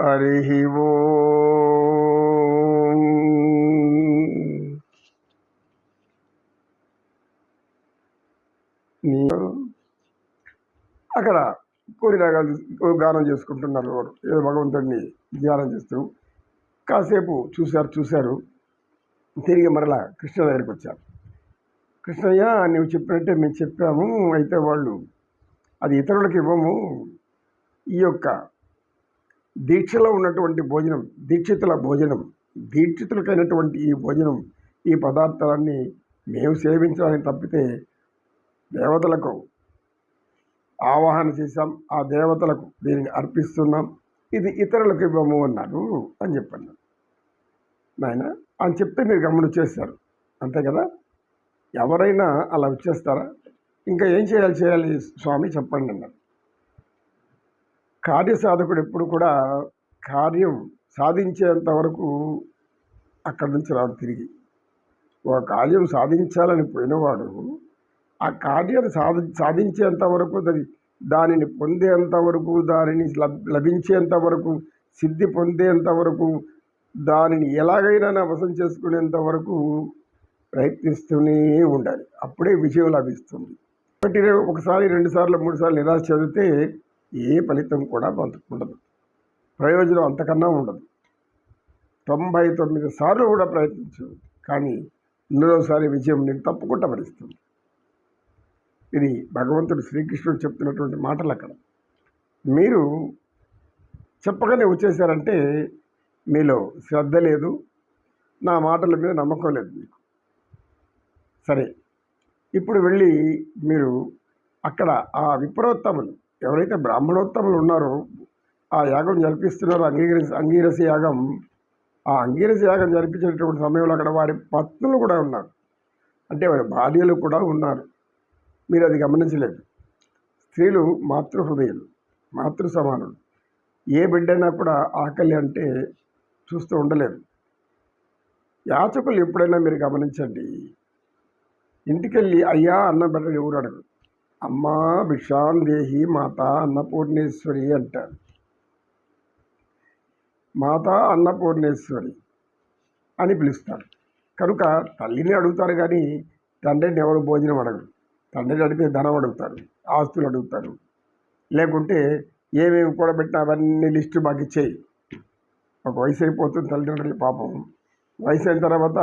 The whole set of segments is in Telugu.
హరి ఓ అక్కడ కోరిరాగాలు గానం చేసుకుంటున్నారు వారు. ఏదో భగవంతుడిని ధ్యానం చేస్తూ కాసేపు చూశారు చూశారు. తిరిగి మరలా కృష్ణ దగ్గరికి వచ్చారు. కృష్ణయ్య నువ్వు చెప్పినట్టే మేము చెప్పాము అయితే వాళ్ళు అది ఇతరులకు ఇవ్వము. ఈ యొక్క దీక్షలో ఉన్నటువంటి భోజనం దీక్షితుల భోజనం దీక్షితులకైనటువంటి ఈ భోజనం ఈ పదార్థాలన్నీ మేము సేవించాలని తప్పితే దేవతలకు ఆవాహన చేశాం ఆ దేవతలకు దీనిని అర్పిస్తున్నాం ఇది ఇతరులకు ఇవ్వము అన్నారు అని చెప్పాను నాయన అని చెప్తే మీరు గమనం చేస్తారు అంతే కదా? ఎవరైనా అలా వచ్చేస్తారా? ఇంకా ఏం చేయాలి చేయాలి స్వామి చెప్పండి అన్నారు. కార్యసాధకుడు ఎప్పుడు కూడా కార్యం సాధించేంత వరకు అక్కడి నుంచి రాదు తిరిగి. ఒక కార్యం సాధించాలని పోయినవాడు ఆ కార్యాన్ని సాధ సాధించేంత వరకు అది దానిని పొందేంత వరకు దానిని లబ్- లభించేంత వరకు సిద్ధి పొందేంత వరకు దానిని ఎలాగైనా అవసం చేసుకునేంత వరకు ప్రయత్నిస్తూనే ఉండాలి. అప్పుడే విజయం లభిస్తుంది. ఒకటి ఒకసారి రెండుసార్లు మూడుసార్లు మూడు సార్లు నిరాశ చదివితే ఏ ఫలితం కూడా ఉండదు ప్రయోజనం అంతకన్నా ఉండదు. తొంభై తొమ్మిది సార్లు కూడా ప్రయత్నించు కానీ ఎన్నోసారి విజయం నేను తప్పకుండా భరిస్తుంది. ఇది భగవంతుడు శ్రీకృష్ణుడు చెప్తున్నటువంటి మాటలు అక్కడ. మీరు చెప్పగానే వచ్చేసారంటే మీలో శ్రద్ధ లేదు నా మాటల మీద నమ్మకం లేదు మీకు. సరే ఇప్పుడు వెళ్ళి మీరు అక్కడ ఆ విప్రోత్తములు ఎవరైతే బ్రాహ్మణోత్తములు ఉన్నారో ఆ యాగం జరిపిస్తున్నారో అంగీకరి అంగీరస యాగం ఆ అంగీరస యాగం జరిపించేటటువంటి సమయంలో అక్కడ వారి పత్నులు కూడా ఉన్నారు. అంటే వారి భార్యలు కూడా ఉన్నారు. మీరు అది గమనించలేదు. స్త్రీలు మాతృహృదయులు మాతృ సమానులు ఏ బిడ్డైనా కూడా ఆకలి అంటే చూస్తూ ఉండలేదు యాచకులు ఎప్పుడైనా మీరు గమనించండి. ఇంటికెళ్ళి అయ్యా అన్నం పెట్టడం ఎవరు అడగరు. అమ్మ భిక్షాం దేహి మాత అన్నపూర్ణేశ్వరి అంటారు మాత అన్నపూర్ణేశ్వరి అని పిలుస్తారు. కనుక తల్లిని అడుగుతారు కానీ తండ్రిని ఎవరు భోజనం అడగరు. తండ్రిని అడిగితే ధనం అడుగుతారు ఆస్తులు అడుగుతారు. లేకుంటే ఏమేమి కూడా కూడబెట్టినా అవన్నీ లిస్టు మాకు ఇచ్చేయి. ఒక వయసు అయిపోతుంది తల్లిదండ్రులు పాపం. వయసు అయిన తర్వాత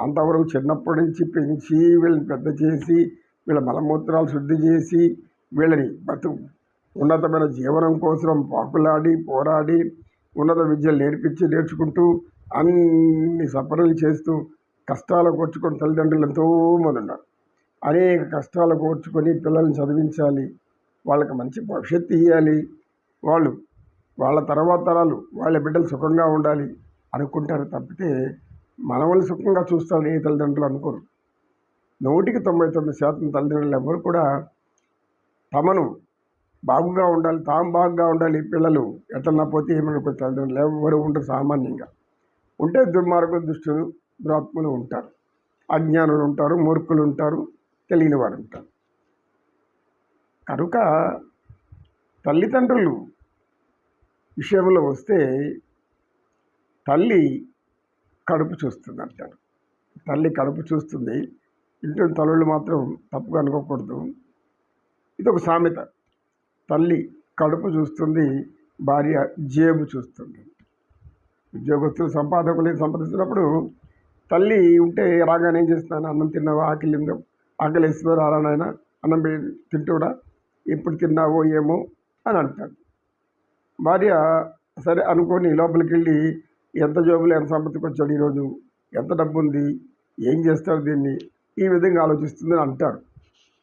అంతవరకు చిన్నప్పటి నుంచి పెంచి వీళ్ళని పెద్ద చేసి వీళ్ళ మలమూత్రాలు శుద్ధి చేసి వీళ్ళని బతు ఉన్నతమైన జీవనం కోసం పాకులాడి పోరాడి ఉన్నత విద్యలు నేర్పించి నేర్చుకుంటూ అన్ని సపరలు చేస్తూ కష్టాలు కూర్చుకొని తల్లిదండ్రులు ఎంతోమంది ఉన్నారు. అనేక కష్టాలు కూర్చుకొని పిల్లల్ని చదివించాలి వాళ్ళకి మంచి భవిష్యత్తు ఇవ్వాలి వాళ్ళు వాళ్ళ తర్వాత తరాలు వాళ్ళ బిడ్డలు సుఖంగా ఉండాలి అనుకుంటారు తప్పితే మనవల్ని సుఖంగా చూస్తారు ఏ తల్లిదండ్రులు అనుకోరు. నూటికి తొంభై తొమ్మిది శాతం తల్లిదండ్రులు ఎవరు కూడా తమను బాగుగా ఉండాలి తాము బాగుగా ఉండాలి పిల్లలు. ఎట్లన్నా పోతే ఏమనుకో తల్లిదండ్రులు ఎవరు ఉండరు సామాన్యంగా. ఉంటే దుర్మార్గులు దుష్టులు దురాత్ములు ఉంటారు. అజ్ఞానులు ఉంటారు మూర్ఖులు ఉంటారు తెలియని వారు ఉంటారు. కనుక తల్లిదండ్రులు విషయంలో వస్తే తల్లి కడుపు చూస్తుంది అంటారు తల్లి కడుపు చూస్తుంది. ఇంట్లో తల్లుళ్ళు మాత్రం తప్పుగా అనుకోకూడదు. ఇది ఒక సామెత. తల్లి కడుపు చూస్తుంది భార్య జేబు చూస్తుంది. ఉద్యోగస్తులు సంపాదకులు సంపాదిస్తున్నప్పుడు తల్లి ఉంటే రాగానే ఏం చేస్తున్నాను? అన్నం తిన్నావా? ఆకలి ఆకలి వేస్తుందో రారా నాయన? అన్నం పె- తింటూడా? ఎప్పుడు తిన్నావో ఏమో అని అంటాడు. భార్య సరే అనుకొని లోపలికి వెళ్ళి ఎంత జోబులు ఎంత సంపత్తికి వచ్చాడు ఈరోజు ఎంత డబ్బు ఉంది ఏం చేస్తాడు దీన్ని? ఈ విధంగా ఆలోచిస్తుందని అంటారు.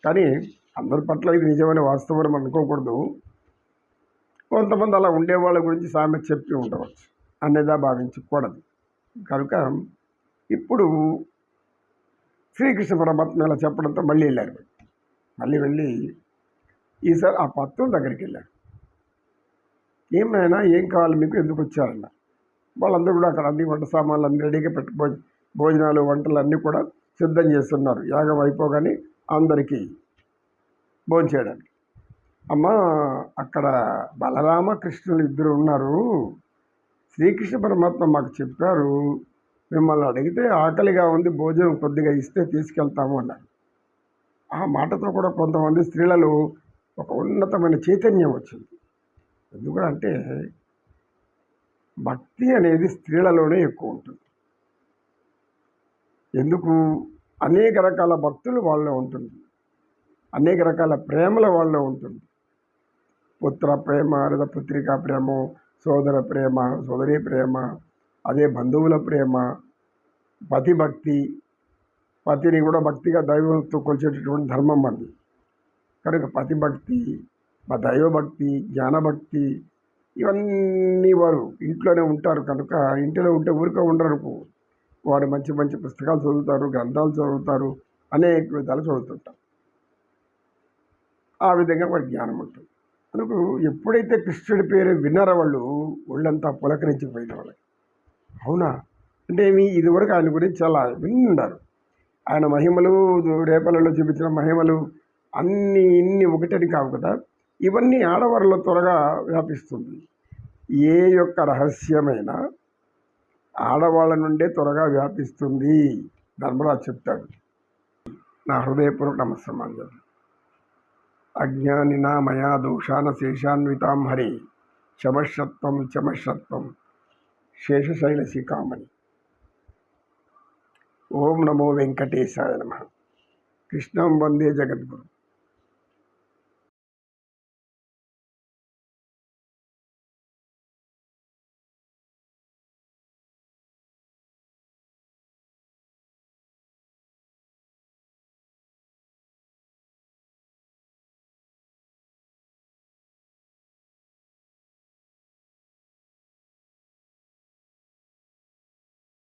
కానీ అందరి పట్ల ఇది నిజమైన వాస్తవం మనం అనుకోకూడదు. కొంతమంది అలా ఉండే వాళ్ళ గురించి సామెత చెప్పి ఉండవచ్చు. అనేదా భావించకూడదు. కనుక ఇప్పుడు శ్రీకృష్ణ పరమాత్మ ఇలా చెప్పడంతో మళ్ళీ వెళ్ళారు. మళ్ళీ వెళ్ళి ఈసారి ఆ పత్రం దగ్గరికి వెళ్ళారు. ఏమైనా ఏం కావాలి మీకు ఎందుకు వచ్చారన్న వాళ్ళందరూ కూడా అక్కడ అన్ని వంట సామాన్లు అన్ని రెడీగా పెట్టుకో భోజనాలు వంటలు అన్నీ కూడా సిద్ధం చేస్తున్నారు. యాగం అయిపోగానే అందరికీ భోంచేయడానికి అమ్మ అక్కడ బలరామ కృష్ణులు ఇద్దరు ఉన్నారు. శ్రీకృష్ణ పరమాత్మ మాకు చెప్పారు మిమ్మల్ని అడిగితే ఆకలిగా ఉంది భోజనం కొద్దిగా ఇస్తే తీసుకెళ్తాము అన్నారు. ఆ మాటతో కూడా కొంతమంది స్త్రీలలో ఒక ఉన్నతమైన చైతన్యం వచ్చింది. ఎందుకంటే భక్తి అనేది స్త్రీలలోనే ఎక్కువ ఉంటుంది. ఎందుకు? అనేక రకాల భక్తులు వాళ్ళలో ఉంటుంది అనేక రకాల ప్రేమల వాళ్ళలో ఉంటుంది పుత్ర ప్రేమ లేదా పుత్రికా ప్రేమ సోదర ప్రేమ సోదరి ప్రేమ అదే బంధువుల ప్రేమ పతి భక్తి పతిని కూడా భక్తిగా దైవంతో కొలిచేటటువంటి ధర్మం అది. కనుక పతి భక్తి దైవభక్తి జ్ఞానభక్తి ఇవన్నీ వారు ఇంట్లోనే ఉంటారు కనుక ఇంటిలో ఉంటే ఊరికే ఉండరు. వారు మంచి మంచి పుస్తకాలు చదువుతారు గ్రంథాలు చదువుతారు అనేక విధాలు చదువుతుంటారు. ఆ విధంగా వారి జ్ఞానం ఉంటుంది. అందుకు ఎప్పుడైతే కృష్ణుడి పేరు విన్నారో వాళ్ళు ఒళ్ళంతా పులకరించిపోయిన వాళ్ళకి. అవునా? అంటే మీ ఇదివరకు ఆయన గురించి చాలా విన్నారు ఆయన మహిమలు రేపలలో చూపించిన మహిమలు అన్ని ఇన్ని ఒకటని కావు కదా? ఇవన్నీ ఆడవారిలో త్వరగా వ్యాపిస్తుంది. ఏ యొక్క రహస్యమైన ఆడవాళ్ళ నుండే త్వరగా వ్యాపిస్తుంది. ధర్మరాజు చెప్తాడు. నా హృదయపూర్వక నమస్కారం అజ్ఞానినా మయా దోషాన శేషాన్వితాం హరి చమశత్వం చమశత్వం శేషశైల శిఖామణి ఓం నమో వెంకటేశాయ నమ. కృష్ణం వందే జగద్గురు.